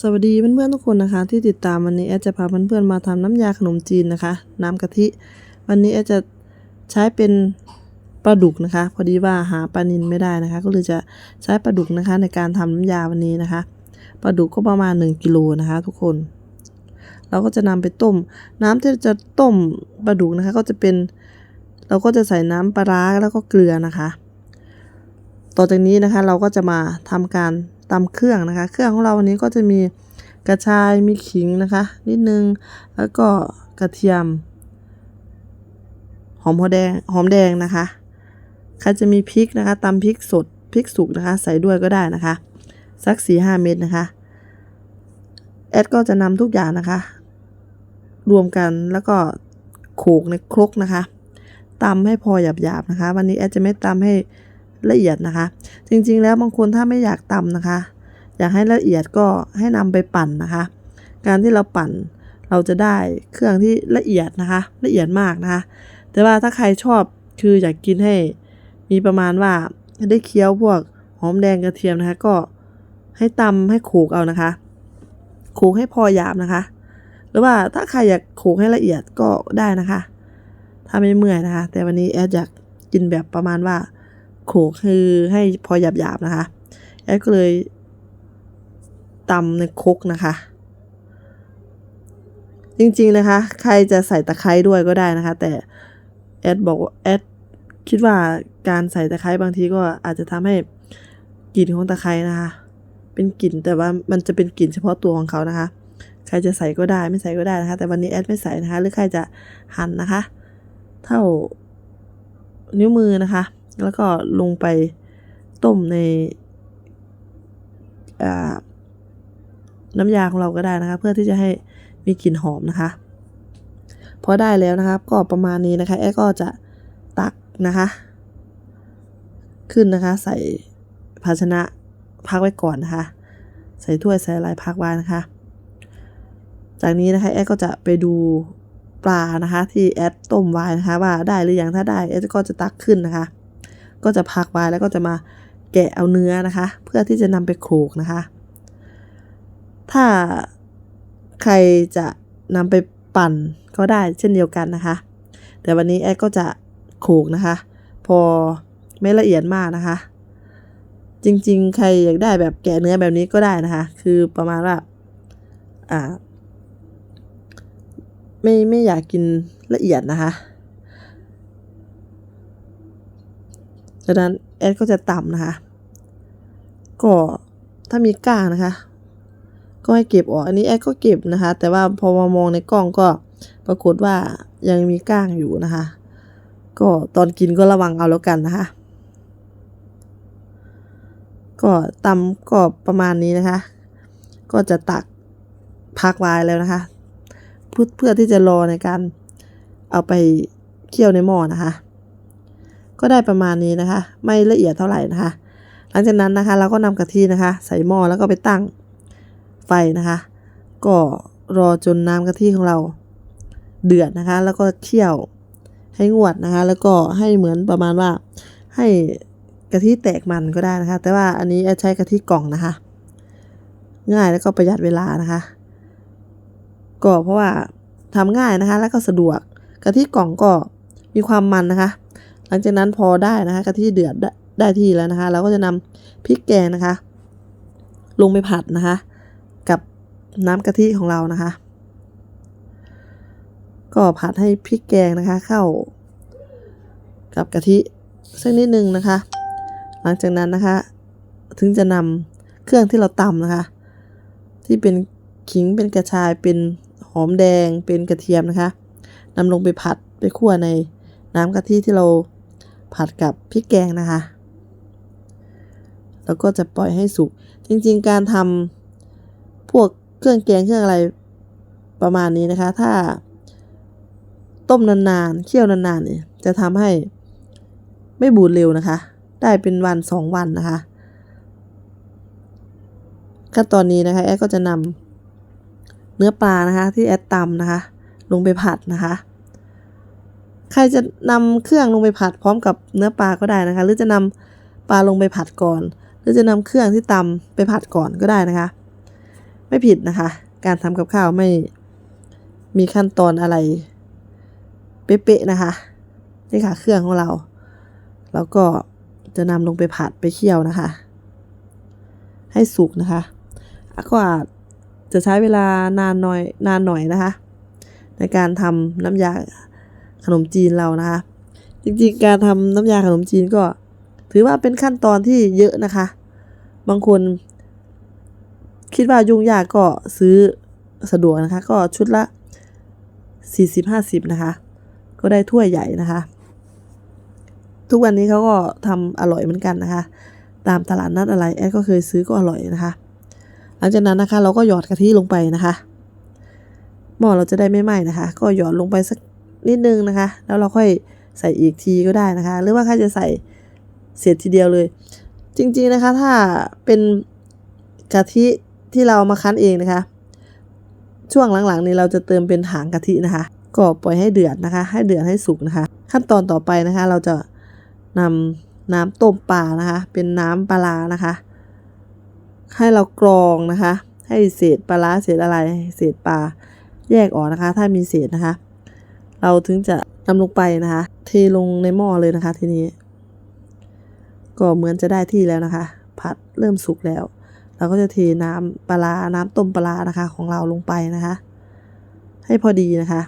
สวัสดีเพื่อนๆทุกคนนะคะ ที่ติดตามวันนี้แอดจะพาเพื่อนๆมาทำน้ำยาขนมจีนนะคะ น้ำกะทิ วันนี้แอดจะใช้เป็นปลาดุกนะคะ พอดีว่าหาปลานินไม่ได้นะคะ ก็เลยจะใช้ปลาดุกนะคะ ในการทำน้ำยาวันนี้นะคะปลาดุกก็ประมาณ 1กิโลนะคะ ทุกคน เราก็จะนำไปต้ม น้ำที่จะต้มปลาดุกนะคะ ก็จะเป็น เราก็จะใส่น้ำปลาร้าแล้วก็เกลือนะคะ ต่อจากนี้นะคะเราก็จะมาทำการ ตำเครื่องนะคะ เครื่องของเราวันนี้ก็จะมีกระชายมีขิงนะคะ นิดนึงแล้วก็กระเทียม หอมหัวแดงหอมแดงนะคะใครจะมีพริกนะคะตำพริกสดพริกสุกนะคะ ใส่ด้วยก็ได้นะคะ สักสี่ห้าเม็ดนะคะแอดก็จะนำทุกอย่างนะคะ รวมกันแล้วก็โขลกในครกนะคะตำให้พอหยาบๆนะคะ วันนี้แอดจะไม่ตำให้ ละเอียดนะคะ จริงๆแล้วบางคนถ้าไม่อยากตำนะคะ อยากให้ละเอียดก็ให้นำไปปั่นนะคะ การที่เราปั่นเราจะได้เครื่องที่ละเอียดนะคะ ละเอียดมากนะคะ แต่ว่าถ้าใครชอบคืออยากกินให้ มีประมาณว่าได้เคี้ยวพวกหอมแดงกระเทียมนะคะ ก็ให้ตำให้โขลกเอานะคะโขลกให้พอหยาบนะคะ หรือว่าถ้าใครอยากโขลกให้ละเอียดก็ได้นะคะ ถ้าไม่เมื่อยนะคะ แต่วันนี้แอดอยากกินแบบประมาณว่า โขลกคือให้พอหยาบๆนะคะ แอดก็เลยตำในครกนะคะ จริงๆนะคะ ใครจะใส่ตะไคร้ด้วยก็ได้นะคะ แต่แอดบอกว่าแอดคิดว่าการใส่ตะไคร้บางทีก็อาจจะทำให้กลิ่นของตะไคร้นะคะ เป็นกลิ่นแต่ว่ามันจะเป็นกลิ่นเฉพาะตัวของเขานะคะ ใครจะใส่ก็ได้ไม่ใส่ก็ได้นะคะ แต่วันนี้แอดไม่ใส่นะคะ หรือใครจะหั่นนะคะ เท่านิ้วมือนะคะ แล้วก็ลงไปต้มในน้ำยาของเราก็ได้นะคะ เพื่อที่จะให้มีกลิ่นหอมนะคะ พอได้แล้วนะครับก็ประมาณนี้นะคะแอดก็จะตักนะคะ ขึ้นนะคะใส่ภาชนะพักไว้ก่อนนะคะ ใส่ถ้วยใส่อะไรพักไว้นะคะ จากนี้นะคะแอดก็จะไปดูปลานะคะ ที่แอดต้มไว้นะคะ ว่าได้หรือยังถ้าได้แอดก็จะตักขึ้นนะคะ ก็จะพักไว้แล้วก็จะมาแกะเอาเนื้อนะคะ เพื่อที่จะนำไปโขลกนะคะ ถ้าใครจะนำไปปั่นก็ได้เช่นเดียวกันนะคะ แต่วันนี้แอดก็จะโขลกนะคะ พอไม่ละเอียดมากนะคะ จริงๆ ใครอยากได้แบบแกะเนื้อแบบนี้ก็ได้นะคะ คือประมาณว่าอ่า ไม่ไม่อยากกินละเอียดนะคะ จากนั้นแอดก็จะต่ำนะคะ ก็ถ้ามีก้างนะคะ ก็ให้เก็บออก อันนี้แอดก็เก็บนะคะ แต่ว่าพอมามองในกล้องก็ปรากฏว่ายังมีก้างอยู่นะคะ ก็ตอนกินก็ระวังเอาแล้วกันนะคะ ก็ตำก็ประมาณนี้นะคะ ก็จะตักพักไว้แล้วนะคะเพื่อเพื่อที่จะรอในการเอาไปเคี่ยวในหม้อนะคะ ก็ได้ประมาณนี้นะคะ ไม่ละเอียดเท่าไหร่นะคะ หลังจากนั้นนะคะ เราก็นำกะทินะคะ ใส่หม้อแล้วก็ไปตั้งไฟนะคะ ก็รอจนน้ำกะทิของเราเดือดนะคะ แล้วก็เคี่ยวให้งวดนะคะ แล้วก็ให้เหมือนประมาณว่าให้กะทิแตกมันก็ได้นะคะ แต่ว่าอันนี้ใช้กะทิกล่องนะคะ ง่ายแล้วก็ประหยัดเวลานะคะ ก็เพราะว่าทำง่ายนะคะ แล้วก็สะดวกกะทิกล่องก็มีความมันนะคะ ลังจากนั้นพอได้นะคะกะทิเดือดได้ได้ที่แล้วนะคะ เราก็จะนำพริกแกงนะคะ ลงไปผัดนะคะ กับน้ำกะทิของเรานะคะ ก็ผัดให้พริกแกงนะคะ เข้า กับกะทิสักนิดนึงนะคะ หลังจากนั้นนะคะ ถึงจะนำเครื่องที่เราตำนะคะ ที่เป็นขิงเป็นกระชายเป็นหอมแดงเป็นกระเทียมนะคะนำลงไปผัดไปคั่วในน้ำกะทิที่เรา ผัดกับพริกแกงนะคะ แล้วก็จะปล่อยให้สุก จริงๆ การทำพวกเครื่องแกงเครื่องอะไรประมาณนี้นะคะ ถ้าต้มนานๆเคี่ยวนานๆเนี่ยจะทำให้ไม่บูดเร็วนะคะ ได้เป็นวันสองวันนะคะขั้นตอนนี้นะคะแอดก็จะนำเนื้อปลานะคะ ที่แอดตำนะคะ ลงไปผัดนะคะ ใครจะนำเครื่องลงไปผัดพร้อมกับเนื้อปลาก็ได้นะคะ หรือจะนำปลาลงไปผัดก่อน หรือจะนำเครื่องที่ตำไปผัดก่อนก็ได้นะคะ ไม่ผิดนะคะ การทำกับข้าวไม่มีขั้นตอนอะไร เป๊ะๆนะคะนี่ค่ะเครื่องของเรา แล้วก็จะนำลงไปผัดไปเคี่ยวนะคะ ให้สุกนะคะก็อาจจะใช้เวลานานหน่อยนานหน่อยนะคะ ในการทำน้ำยา ขนมจีนเรานะคะ จริงๆ การทำน้ำยาขนมจีนก็ ถือว่าเป็นขั้นตอนที่เยอะนะคะ บางคน คิดว่ายุ่งยากก็ซื้อสะดวกนะคะ ก็ชุดละ 40-50 นะคะ ก็ได้ถ้วยใหญ่นะคะ ทุกวันนี้เขาก็ทำอร่อยเหมือนกันนะคะ ตามตลาดนัดอะไรแอดก็เคยซื้อก็อร่อยนะคะ หลังจากนั้นนะคะ เราก็หยอดกะทิลงไปนะคะหม้อเราจะได้ไม่ไหม้นะคะ ก็หยอดลงไปสัก นิดนึงนะคะ แล้วเราค่อยใส่อีกทีก็ได้นะคะ หรือว่าใครจะใส่เสร็จทีเดียวเลย จริงๆนะคะ ถ้าเป็นกะทิที่เรามาคั้นเองนะคะ ช่วงหลังๆนี้เราจะเติมเป็นหางกะทินะคะ ก็ปล่อยให้เดือดนะคะ ให้เดือดให้สุกนะคะ ขั้นตอนต่อไปนะคะ เราจะนำน้ำต้มปลานะคะ เป็นน้ำปลานะคะ ให้เรากรองนะคะ ให้เศษปลาเศษอะไร เศษปลาแยกออกนะคะ ถ้ามีเศษนะคะ เราถึงจะนำลงไปนะคะ เทลงในหม้อเลยนะคะ ทีนี้ ก็เหมือนจะได้ที่แล้วนะคะ ผัดเริ่มสุกแล้ว เราก็จะเทน้ำปลาน้ำต้มปลาร้านะคะ ของเราลงไปนะคะ ให้พอดีนะคะ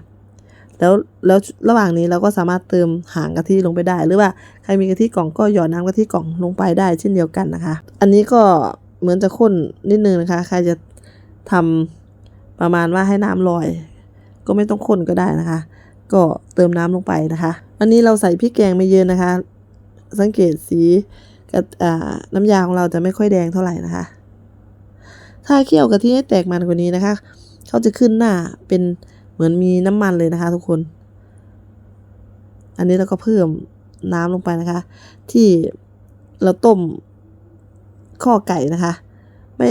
แล้วแล้วระหว่างนี้เราก็สามารถเติมหางกะทิลงไปได้ หรือว่าใครมีกะทิกล่องก็หยอดน้ำกะทิกล่องลงไปได้เช่นเดียวกันนะคะ อันนี้ก็เหมือนจะข้นนิดนึงนะคะ ใครจะทำประมาณว่าให้น้ำลอย ก็ไม่ต้องข้นก็ได้นะคะ ก็เติมน้ำลงไปนะคะ อันนี้เราใส่พริกแกงไม่เยอะนะคะ สังเกตสีกับน้ำยาของเราจะไม่ค่อยแดงเท่าไหร่นะคะ ถ้าเคี่ยวกะทิให้แตกมันกว่านี้นะคะ เขาจะขึ้นหน้าเป็นเหมือนมีน้ำมันเลยนะคะ ทุกคน อันนี้เราก็เพิ่มน้ำลงไปนะคะ ที่เราต้มข้อไก่นะคะ ไม่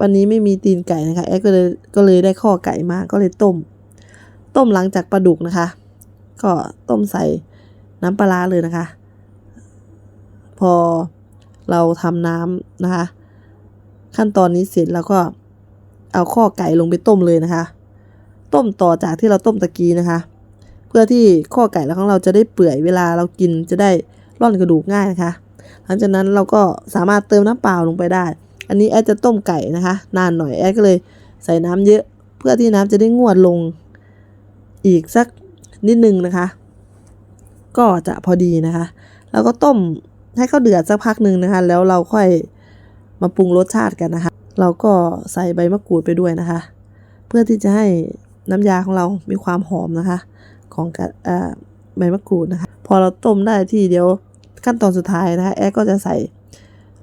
วันนี้ไม่มีตีนไก่นะคะแอดก็เลยก็เลยได้ข้อไก่มาก็เลยต้ม ต้มหลังจากปลาดุกนะคะ ก็ต้มใส่น้ำปลาเลยนะคะ พอเราทำน้ำนะคะ ขั้นตอนนี้เสร็จแล้วก็เอาข้อไก่ลงไปต้มเลยนะคะ ต้มต่อจากที่เราต้มตะกี้นะคะ เพื่อที่ข้อไก่แล้วของเราจะได้เปื่อยเวลาเรากินจะได้ร่อนกระดูกง่ายนะคะ หลังจากนั้นเราก็สามารถเติมน้ำเปล่าลงไปได้ อันนี้แอดจะต้มไก่นะคะ นานหน่อยแอดก็เลยใส่น้ำเยอะ เพื่อที่น้ำจะได้งวดลงอีกสัก นิดนึงนะคะ ก็จะพอดีนะคะ แล้วก็ต้มให้เขาเดือดสักพักหนึ่งนะคะ แล้วเราค่อยมาปรุงรสชาติกันนะคะ เราก็ใส่ใบมะกรูดไปด้วยนะคะ เพื่อที่จะให้น้ำยาของเรามีความหอมนะคะ ของกะเอ่อใบมะกรูดนะคะ พอเราต้มได้ที่เดียวขั้นตอนสุดท้ายนะคะ แอดก็จะใส่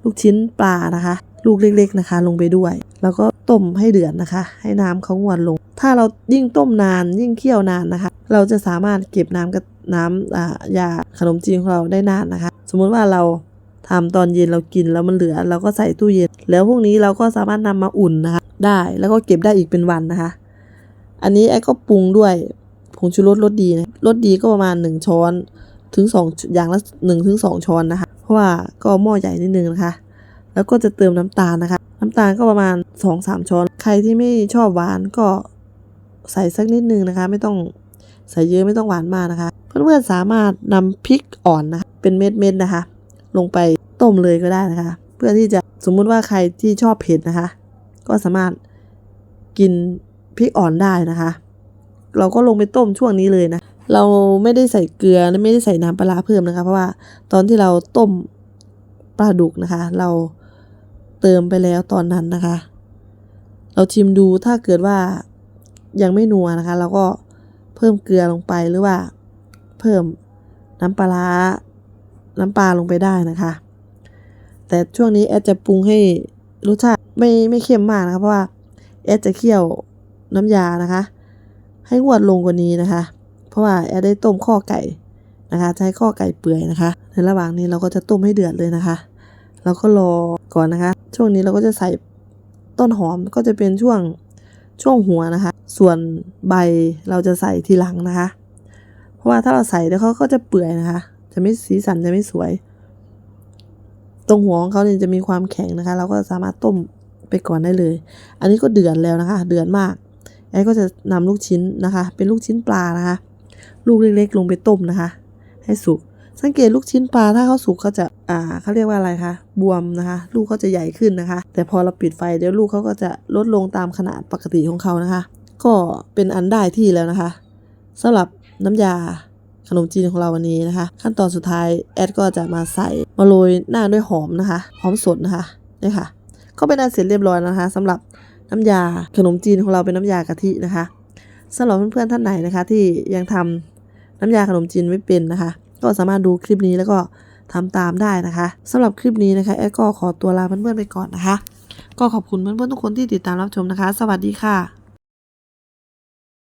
ลูกชิ้นปลานะคะ ลูกเล็กๆนะคะ ลงไปด้วย แล้วก็ต้มให้เดือดนะคะ ให้น้ำเขางวดลง ถ้าเรายิ่งต้มนานยิ่งเคี่ยวนานนะคะ เราจะสามารถเก็บน้ำกับน้ำอ่ายาขนมจีนของเราได้นานนะคะ สมมุติว่าเราทำตอนเย็นเรากินแล้วมันเหลือเราก็ใส่ตู้เย็น แล้วพวกนี้เราก็สามารถนำมาอุ่นนะคะ ได้แล้วก็เก็บได้อีกเป็นวันนะคะ อันนี้ไอ้ก็ปรุงด้วยผงชูรสรสดีนะรสดีก็ประมาณหนึ่งช้อนถึงสองอย่างละหนึ่งถึงสองช้อนนะคะ เพราะว่าก็หม้อใหญ่นิดนึงนะคะ แล้วก็จะเติมน้ำตาลนะคะ น้ำตาลก็ประมาณสองสามช้อน ใครที่ไม่ชอบหวานก็ใส่สักนิดนึงนะคะ ไม่ต้องใส่เยอะไม่ต้องหวานมากนะคะ เพื่อนๆสามารถนำพริกอ่อนนะคะเป็นเม็ดๆนะคะ ลงไปต้มเลยก็ได้นะคะ เพื่อที่จะสมมุติว่าใครที่ชอบเผ็ดนะคะ ก็สามารถกินพริกอ่อนได้นะคะ เราก็ลงไปต้มช่วงนี้เลยนะ เราไม่ได้ใส่เกลือและไม่ได้ใส่น้ำปลาเพิ่มนะคะ เพราะว่าตอนที่เราต้มปลาดุกนะคะ เรา เติมไปแล้วตอนนั้นนะคะ เราชิมดูถ้าเกิดว่ายังไม่นัวนะคะ เราก็เพิ่มเกลือลงไปหรือว่า เพิ่มน้ำปลาร้าน้ำปลาลงไปได้นะคะ แต่ช่วงนี้แอดจะปรุงให้รสชาติไม่ไม่เค็มมากนะคะเพราะว่าแอดจะเคี่ยวน้ำยานะคะ ให้งวดลงกว่านี้นะคะ เพราะว่าแอดได้ต้มข้อไก่นะคะให้ข้อไก่เปื่อยนะคะ ในระหว่างนี้เราก็จะต้มให้เดือดเลยนะคะ เราก็รอก่อนนะคะ ช่วงนี้เราก็จะใส่ต้นหอมก็จะเป็นช่วงช่วงหัวนะคะ ส่วนใบเราจะใส่ทีหลังนะคะ เพราะว่าถ้าเราใส่แล้วเขาก็จะเปื่อยนะคะ จะไม่สีสันจะไม่สวย ตรงหัวของเขาเนี่ยจะมีความแข็งนะคะ เราก็สามารถต้มไปก่อนได้เลย อันนี้ก็เดือดแล้วนะคะ เดือดมากแอดก็จะนำลูกชิ้นนะคะ เป็นลูกชิ้นปลานะคะ ลูกเล็กๆลงไปต้มนะคะ ให้สุก สังเกตลูกชิ้นปลาถ้าเขาสุกเขาจะอ่าเขาเรียกว่าอะไรคะบวมนะคะ ลูกเขาจะใหญ่ขึ้นนะคะ แต่พอเราปิดไฟเดี๋ยวลูกเขาก็จะลดลงตามขนาดปกติของเขานะคะ ก็เป็นอันได้ที่แล้วนะคะสำหรับน้ำยาขนมจีนของเราวันนี้นะคะ ขั้นตอนสุดท้ายแอดก็จะมาใส่มาโรยหน้าด้วยหอมนะคะหอมสดนะคะนี่ค่ะ ก็เป็นอันเสร็จเรียบร้อยนะคะสำหรับน้ำยาขนมจีนของเราเป็นน้ำยากะทินะคะสำหรับเพื่อนๆท่านไหนนะคะ ที่ยังทำน้ำยาขนมจีนไม่เป็นนะคะ ก็สามารถดูคลิปนี้แล้วก็ทำตามได้นะคะสำหรับคลิปนี้นะคะแอดก็ขอตัวลาเพื่อนๆไปก่อนนะคะ ก็ขอบคุณเพื่อนๆทุกคนที่ติดตามรับชมนะคะ สวัสดีค่ะ